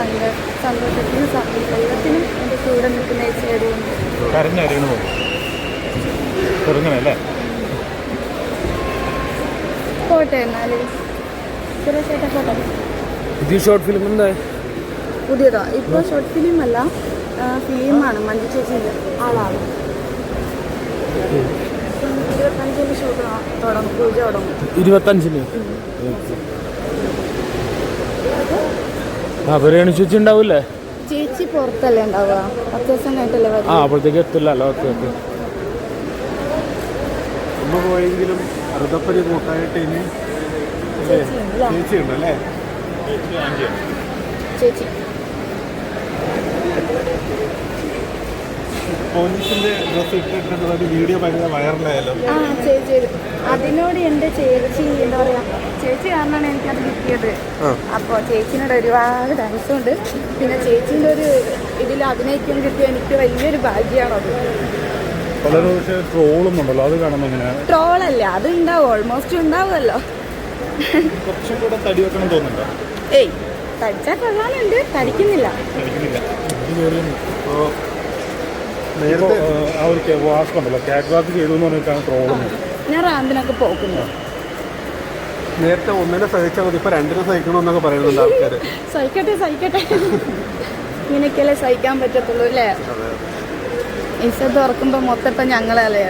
സന്ത സന്തോഷത്തിനും ദൈവത്തിനും എന്റെ കൂടെ നിൽക്കുന്ന ചേരുന്നുണ്ട് പോട്ടെ എന്നാൽ ഷോർട്ട് ഫിലിം എന്താ? പുതിയതോ? ഷോർട്ട് ഫിലിം അല്ല ഫിലിമാണ് മഞ്ജു ചേച്ചിന്റെ ആളാണ്. ഇരുപത്തഞ്ചിന് ഷൂട്ട് തുടങ്ങും. പൂജ തുടങ്ങും. ഇരുപത്തഞ്ചിന്? ബിരിയാണി ചേച്ചി പുറത്തല്ലേ ഉണ്ടാവുക. പത്ത് ദിവസം കഴിഞ്ഞിട്ടല്ലേ ആ അപ്പോഴത്തേക്ക് എത്തില്ലല്ലോ ഓക്കെ ഓക്കെ. അമ്മ പോയെങ്കിലും അറുതപ്പരി കൂട്ടായിട്ട് ഇനി ചേച്ചി ഉണ്ടല്ലേ? ചേച്ചി ഉണ്ടല്ലേ ചേച്ചി പോലീസിന്റെ ഡ്രസ് ഇട്ടിട്ടുള്ള ഒരു വീഡിയോ ഭയങ്കര വൈറലായാലോ ആ ചേച്ചി അതിനോട് എന്റെ ചേച്ചി എന്താ പറയാ ചേച്ചി കാരണമാണ് എനിക്ക് അത് കിട്ടിയത് അപ്പോൾ ചേച്ചിനോട് ഒരുപാട് താങ്ക്സ് ഉണ്ട്. പിന്നെ ചേച്ചീന്റെ ഒരു ഇതിൽ അഭിനയിക്കാൻ കിട്ടിയ എനിക്ക് വലിയൊരു ഭാഗ്യമാണത് വളരെ പക്ഷേ ഉണ്ടല്ലോ അത് കാണുമ്പോൾ എങ്ങനെയാണ് ട്രോളല്ല അത് ഉണ്ടാവും ഓൾമോസ്റ്റ് ഉണ്ടാവുമല്ലോ. കുറച്ചും കൂടെ തടി വെക്കണം തോന്നുന്നുണ്ടോ? ഏയ് തടിച്ചാൽ കൊള്ളാനുണ്ട് തടിക്കുന്നില്ല. എനിക്കുന്നില്ല അപ്പോൾ നേരത്തെ ആ ഒരു വാക്ക് ഉണ്ടല്ലോ കാറ്റ് വാക്ക് ചെയ്തു എന്ന് പറഞ്ഞിട്ടാണ് ട്രോളുന്നത് ഞാൻ റാമ്പിനൊക്കെ നേരത്തെ ഒന്നിനെ സഹിച്ചാൽ മതി. ഇപ്പൊ രണ്ടിനെ സഹിക്കണമെന്നൊക്കെ പറയുന്നുണ്ട് ആൾക്കാർ സഹിക്കട്ടെ സഹിക്കട്ടെ. ഇങ്ങനെയൊക്കെയല്ലേ സഹിക്കാൻ പറ്റത്തുള്ളൂ അല്ലേ? ഇസ തുറക്കുമ്പോൾ മൊത്തം ഇപ്പൊ ഞങ്ങളല്ലേ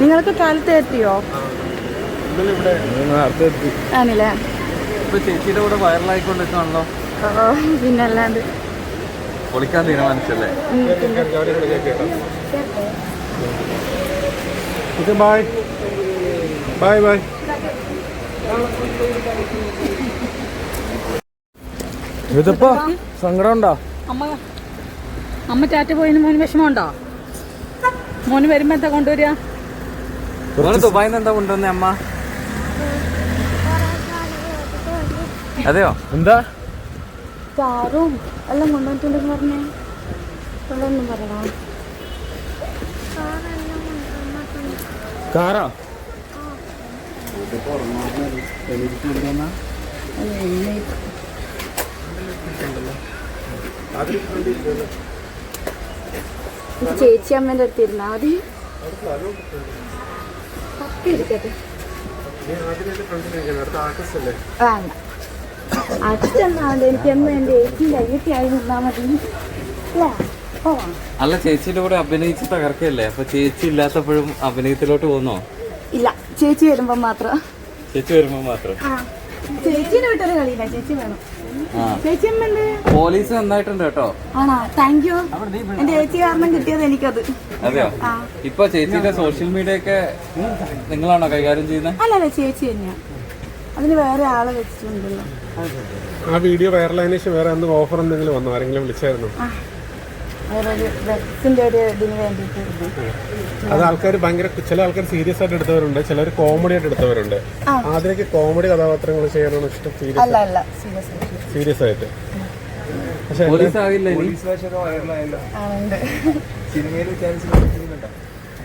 നിങ്ങൾക്ക് കാലത്ത് എത്തിയോ? ആണല്ലേ? ഇപ്പൊ ചേച്ചിയുടെ കൂടെ വൈറലായിക്കൊണ്ടിരിക്കണല്ലോ പിന്നല്ലാണ്ട്. പൊളിക്കാൻ തീരുമാനിച്ചല്ലേ? ഓക്കെ ബൈ ബൈ ബൈ ഇതിപ്പോ സങ്കടം ഉണ്ടോ? അമ്മ അമ്മ ടാറ്റ പോയതിന് മോന് വിഷമമുണ്ടോ? മോന് വരുമ്പോ എന്താ കൊണ്ടുവരിക? നിന്ന് എന്താ കൊണ്ടുവന്നേ അമ്മ? അതെയോ? എന്താ? ചാറും എല്ലാം കൊണ്ടുവന്നിട്ടുണ്ടെന്ന് പറഞ്ഞേ. അതൊന്നും പറയണോ കാറാ? ഈ ചേച്ചി അമ്മേന്റെ അടുത്ത് ഇരുന്നാ മതി. പത്ത് ഇരിക്കട്ടെ അടുത്ത ആർട്ടിസ്റ്റ് അല്ലേ വേണ്ട. അച്ഛനാണ്ട് എനിക്ക് എന്ന് എന്റെ ഏച്ചിന്റെ അയ്യത്തിയായി നിന്നാൽ മതി അല്ലേ ചേച്ചിയുടെ കൂടെ അഭിനയിച്ച് തകർക്കല്ലേ അപ്പൊ ചേച്ചി ഇല്ലാത്തപ്പോഴും അഭിനയത്തിലോട്ട് പോന്നോ ഇല്ല ചേച്ചി വരുമ്പോ മാത്രം. ചേച്ചി വരുമ്പോ മാത്രം? ആ ചേച്ചീനെ വിട്ടൊരു കളിയില്ല ചേച്ചി വേണം. പോലീസ് നന്നായിട്ടുണ്ട് കേട്ടോ. ആണോ? താങ്ക് യു എന്റെ ചേച്ചി കാരണം കിട്ടിയത് എനിക്കത്. അതെയോ? ആ. ഇപ്പൊ ചേച്ചിയുടെ സോഷ്യൽ മീഡിയ ഒക്കെ നിങ്ങളാണോ കൈകാര്യം ചെയ്യുന്നത് അല്ലല്ല ചേച്ചി തന്നെയാ. അതിന് വേറെ ആളെ വെച്ചിട്ടുണ്ടല്ലോ. ആ വീഡിയോ വൈറലായതിനു ശേഷം വേറെ എന്തെങ്കിലും ഓഫർ എന്തെങ്കിലും വന്നോ? ആരെങ്കിലും വിളിച്ചായിരുന്നു? ആ വേറൊരു ഡ്രസ്സിന്റെ ഒരു ഇതിന് വേണ്ടിയിട്ട് അത് ആൾക്കാർ ഭയങ്കര ചില ആൾക്കാർ സീരിയസ് ആയിട്ട് എടുത്തവരുണ്ട് ചിലർ കോമഡി ആയിട്ട് എടുത്തവരുണ്ട്. ആ. അതിലേക്ക് കോമഡി കഥാപാത്രങ്ങൾ ചെയ്യാനാണ് ഇഷ്ടം? സീരിയസ് അല്ല അല്ല സീരിയസ് ആയിട്ട്. സീരിയസ് ആയിട്ട്. പക്ഷെ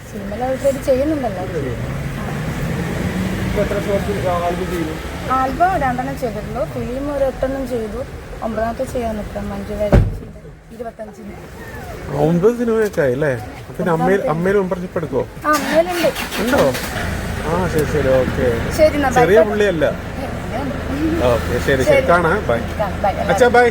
സിനിമയിൽ ആൾക്കാർ ചെയ്യുന്നുണ്ടല്ലോ. ആൽബം രണ്ടെണ്ണം ചെയ്തിട്ടുള്ളൂ. ഫിലിം ഒരു എട്ടെണ്ണം ചെയ്തു. ഒമ്പതാമത്തെ ചെയ്യാൻ നിൽക്കാം മഞ്ജു വാര്യർ ഒമ്പത് സിനിമയൊക്കെ ഉണ്ടോ? ആ ശരി ശരി ചെറിയ പുള്ളിയല്ല. ഓക്കെ ശരി ശരി. കാണാ ബൈ. അച്ഛാ ബൈ.